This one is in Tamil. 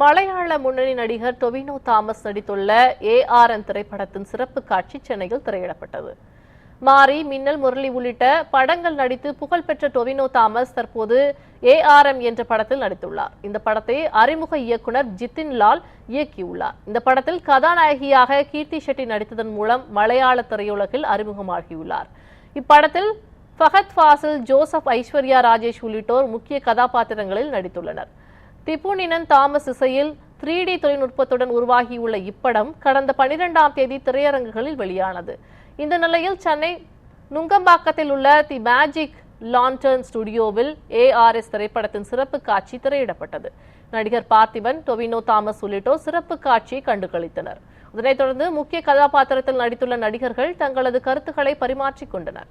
மலையாள முன்னணி நடிகர் டொவினோ தாமஸ் நடித்துள்ள ஏஆர்என் திரைப்படத்தின் சிறப்பு காட்சி சென்னையில் திரையிடப்பட்டது. மாரி மின்னல் முரளி உள்ளிட்ட படங்கள் நடித்து புகழ்பெற்ற டொவினோ தாமஸ் தற்போது ஏஆர்எம் என்ற படத்தில் நடித்துள்ளார். இந்த படத்தை அறிமுக இயக்குனர் ஜித்தின் லால் இயக்கியுள்ளார். இந்த படத்தில் கதாநாயகியாக கீர்த்தி ஷெட்டி நடித்ததன் மூலம் மலையாள திரையுலகில் அறிமுகமாகியுள்ளார். இப்படத்தில் ஃபஹத் ஃபாசில் ஜோசப் ஐஸ்வர்யா ராஜேஷ் உள்ளிட்டோர் முக்கிய கதாபாத்திரங்களில் நடித்துள்ளனர். திபுனினன் தாமஸ் இசையில் த்ரீ டி தொழில்நுட்பத்துடன் உருவாகியுள்ள இப்படம் கடந்த பனிரெண்டாம் தேதி திரையரங்குகளில் வெளியானது. இந்த நிலையில் சென்னை நுங்கம்பாக்கத்தில் உள்ள தி மேஜிக் லான்டர்ன் ஸ்டுடியோவில் ஏஆர்எஸ் திரைப்படத்தின் சிறப்பு காட்சி திரையிடப்பட்டது. நடிகர் பார்த்திபன் டொவினோ தாமஸ் உள்ளிட்டோர் சிறப்பு காட்சியை கண்டுகளித்தனர். இதனைத் தொடர்ந்து முக்கிய கதாபாத்திரத்தில் நடித்துள்ள நடிகர்கள் தங்களது கருத்துக்களை பரிமாற்றிக் கொண்டனர்.